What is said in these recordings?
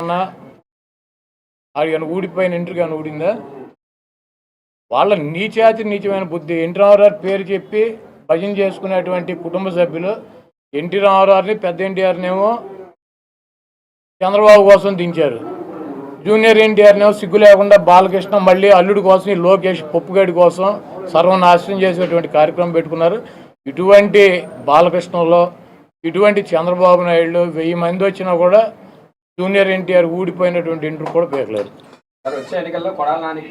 అన్నా అది కానీ ఊడిపోయిన ఇంటర్ కానీ ఊడిందా? వాళ్ళ నీచాతి నీచమైన బుద్ధి ఎన్టీ రామారావు పేరు చెప్పి భజన చేసుకునేటువంటి కుటుంబ సభ్యులు ఎన్టీ రామారావుని పెద్ద ఎన్టీఆర్నేమో చంద్రబాబు కోసం దించారు. జూనియర్ ఎన్టీఆర్నేమో సిగ్గు లేకుండా బాలకృష్ణ మళ్ళీ అల్లుడి కోసం ఈ లోకేష్ పప్పుగడి కోసం సర్వనాశనం చేసేటువంటి కార్యక్రమం పెట్టుకున్నారు. ఇటువంటి బాలకృష్ణలో ఇటువంటి చంద్రబాబు నాయుడు వెయ్యి మంది వచ్చినా కూడా జూనియర్ ఎన్టీఆర్ ఊడిపోయినటువంటి ఇంటర్ కూడా పేర్లేరు సార్ వచ్చే ఎన్నికల్లో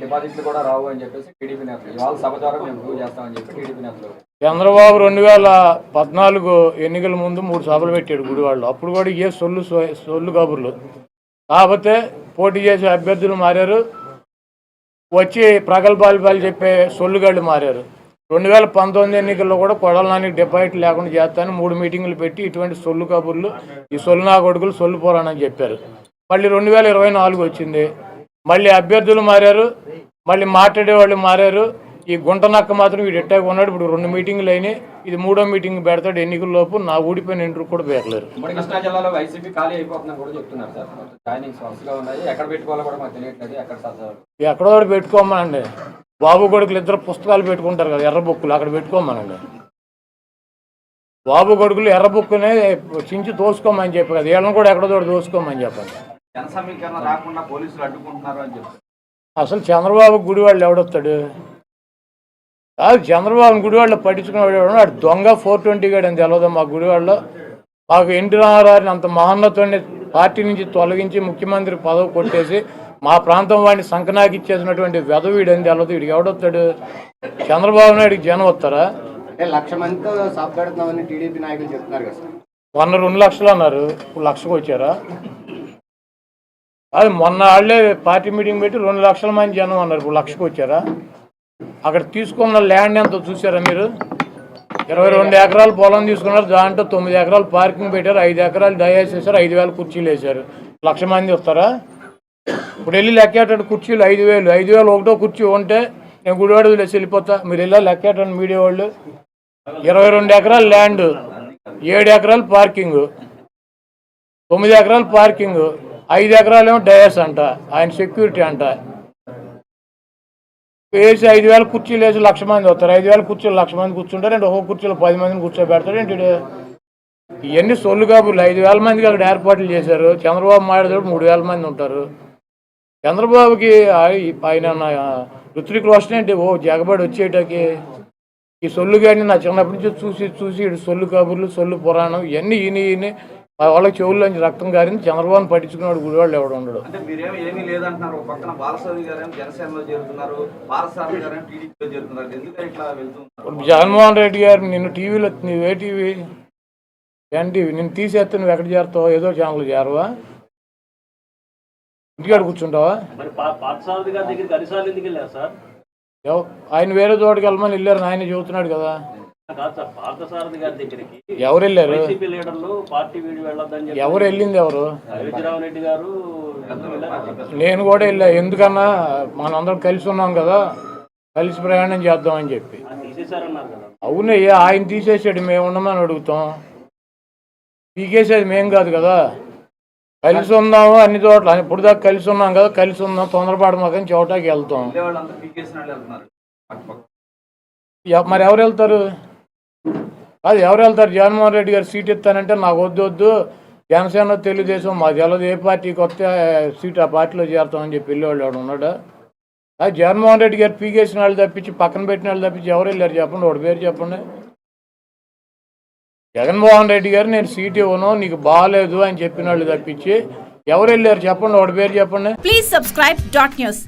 డిపాజిట్లు కూడా రావు అని చెప్పేసి టీడీపీ నేతలు ఇవాళ సభ ద్వారా మేము ప్రూవ్ చేస్తామని చెప్పి టీడీపీ నేతలు చంద్రబాబు రెండు వేల పద్నాలుగు ఎన్నికల ముందు మూడు సభలు పెట్టాడు గుడివాళ్ళు అప్పుడు కూడా ఏ సొల్లు సొల్లు కబుర్లు కాకపోతే పోటీ చేసే అభ్యర్థులు మారారు. వచ్చి ప్రగల్భాలు చెప్పే సొల్లుగాళ్ళు మారారు. రెండు వేల పంతొమ్మిది ఎన్నికల్లో కూడా కొడల నానికి డిపాజిట్ లేకుండా చేస్తానని మూడు మీటింగులు పెట్టి ఇటువంటి సొల్లు కబుర్లు ఈ సొల్లు నా కొడుకులు సొల్లు పోరానని చెప్పారు. మళ్ళీ రెండు వేల ఇరవై నాలుగు వచ్చింది. మళ్ళీ అభ్యర్థులు మారారు. మళ్ళీ మాట్లాడే వాళ్ళు మారారు. ఈ గుంట నక్క మాత్రం వీడు ఎట్టాగా ఉన్నాడు ఇప్పుడు రెండు మీటింగులు అయినాయి. ఇది మూడో మీటింగ్ పెడతాడు ఎన్నికల లోపు. నా ఊడిపోయిన ఇంటర్ కూడా ఉన్నాయి. ఎక్కడ పెట్టుకోమనండి. బాబు కొడుకులు ఇద్దరు పుస్తకాలు పెట్టుకుంటారు కదా ఎర్ర బుక్కులు అక్కడ పెట్టుకోమనండి. బాబు కొడుకులు ఎర్ర బుక్కునే చించి తోసుకోమని చెప్పి కదా వీళ్ళని కూడా ఎక్కడో ఒకటి తోసుకోమని చెప్పండి. అసలు చంద్రబాబు గుడివాళ్ళు ఎవడొస్తాడు? కాదు చంద్రబాబు గుడివాళ్ళు పట్టించుకునేవాడు వాడు దొంగ ఫోర్ ట్వంటీ గాడు అని తెలియదు మా గుడివాళ్ళలో. మాకు ఎన్టీ రామారావుని అంత మహోన్నతుడిని పార్టీ నుంచి తొలగించి ముఖ్యమంత్రి పదవి కొట్టేసి మా ప్రాంతం వాడిని సంకనాకి ఇచ్చేసినటువంటి వెధవీడు అని తెలియదు వీడికి ఎవడొస్తాడు చంద్రబాబు నాయుడికి జనం వస్తారా? లక్ష మందితో సభ పెడుతున్నామని టీడీపీ నాయకులు చెప్తున్నారు కదా సార్. మొన్న రెండు లక్షలు అన్నారు. ఇప్పుడు లక్షకు వచ్చారా? అది మొన్న వాళ్ళే పార్టీ మీటింగ్ పెట్టి రెండు లక్షల మంది జనం అన్నారు. ఇప్పుడు లక్షకు వచ్చారా? అక్కడ తీసుకున్న ల్యాండ్ ఎంత చూసారా మీరు? ఇరవై రెండు ఎకరాలు పొలం తీసుకున్నారు. దాంట్లో తొమ్మిది ఎకరాలు పార్కింగ్ పెట్టారు. ఐదు ఎకరాలు దయాసి వేశారు. ఐదు వేల కుర్చీలు వేశారు. లక్ష మంది వస్తారా? ఇప్పుడు వెళ్ళి లెక్కేటండి కుర్చీలు ఐదు వేలు ఐదు వేలు ఒకటో కుర్చీ ఉంటే నేను గుడివాడ వదిలేసి వెళ్ళిపోతా. మీరు వెళ్ళా లెక్కేటండి మీడియా వాళ్ళు. ఇరవై రెండు ఎకరాలు ల్యాండ్ ఏడు ఎకరాలు పార్కింగ్ తొమ్మిది ఎకరాలు పార్కింగ్ ఐదు ఎకరాలు ఏమో డయస్ అంట ఆయన సెక్యూరిటీ అంట. వేసి ఐదు వేల కుర్చీలు వేసి లక్ష మంది వస్తారు. ఐదు వేల కుర్చీలు లక్ష మంది కూర్చుంటారు. అంటే ఒక్కొక్క కుర్చీలో పది మందిని కూర్చోబెడతారు ఏంటి ఇవన్నీ సొల్లు కాబులు ఐదు వేల మందికి అక్కడ ఏర్పాట్లు చేశారు. చంద్రబాబు మాట్లాడేటప్పుడు మూడు వేల మంది ఉంటారు. చంద్రబాబుకి ఆయ- ఆయన ఋత్విక్ రోషన్ ఏంటి? ఓ జగబడి వచ్చేటకి ఈ సొల్లు గాడిని నా చిన్నప్పటి నుంచి చూసి చూసి సొల్లు కబుర్లు సొల్లు పురాణం ఇవన్నీ ఈయన ఈయన మా వాళ్ళకి చెవుల్లోంచి రక్తం గారింది చంద్రబాబుని పట్టించుకున్నాడు గుడివాళ్ళు ఎవడు ఉండడు. జగన్మోహన్ రెడ్డి గారు నిన్ను టీవీలో నువ్వు ఏ టీవీ? ఎన్టీవీ నిన్ను తీసేస్తే నువ్వు ఎక్కడ చేరుతావు ఏదో ఛానల్ చేరవా? సార్? ఎవ- ఆయన వేరే చోటుకి వెళ్ళమని వెళ్ళారు ఆయన చెబుతున్నాడు కదా. ఎవరు వెళ్ళారు? ఎవరు వెళ్ళింది ఎవరు. నేను కూడా వెళ్ళా ఎందుకన్నా మనందరం కలిసి ఉన్నాం కదా కలిసి ప్రయాణం చేద్దామని చెప్పి. అవునయ్యా ఆయన తీసేసాడు మేము ఉండమని అడుగుతాం. పీకేసేది మేం కాదు కదా. కలిసి ఉందాము అన్ని చోట్ల. ఇప్పుడు దాకా కలిసి ఉన్నాం కదా కలిసి ఉందాం తొందరపాటు మాకని చోటాకి వెళ్తాం. మరి ఎవరు వెళ్తారు? అది ఎవరు వెళ్తారు? జగన్మోహన్ రెడ్డి గారు సీట్ ఇస్తానంటే నాకు వద్దు వద్దు. జనసేన తెలుగుదేశం మాది తెలదు ఏ పార్టీకి వస్తే సీట్ ఆ పార్టీలో చేరుతామని చెప్పి వెళ్ళేవాళ్ళు ఎవడు ఉన్నాడా? అది జగన్మోహన్ రెడ్డి గారు పీకేసిన వాళ్ళు తప్పించి పక్కన పెట్టిన వాళ్ళు తప్పించి ఎవరు వెళ్ళారు చెప్పండి? వాడి పేరు చెప్పండి. జగన్మోహన్ రెడ్డి గారు నేను సీట్ ఇవ్వను నీకు బాగాలేదు అని చెప్పిన వాళ్ళు తప్పించి ఎవరు వెళ్ళారు చెప్పండి ఒకటి పేరు చెప్పండి. Please subscribe dot news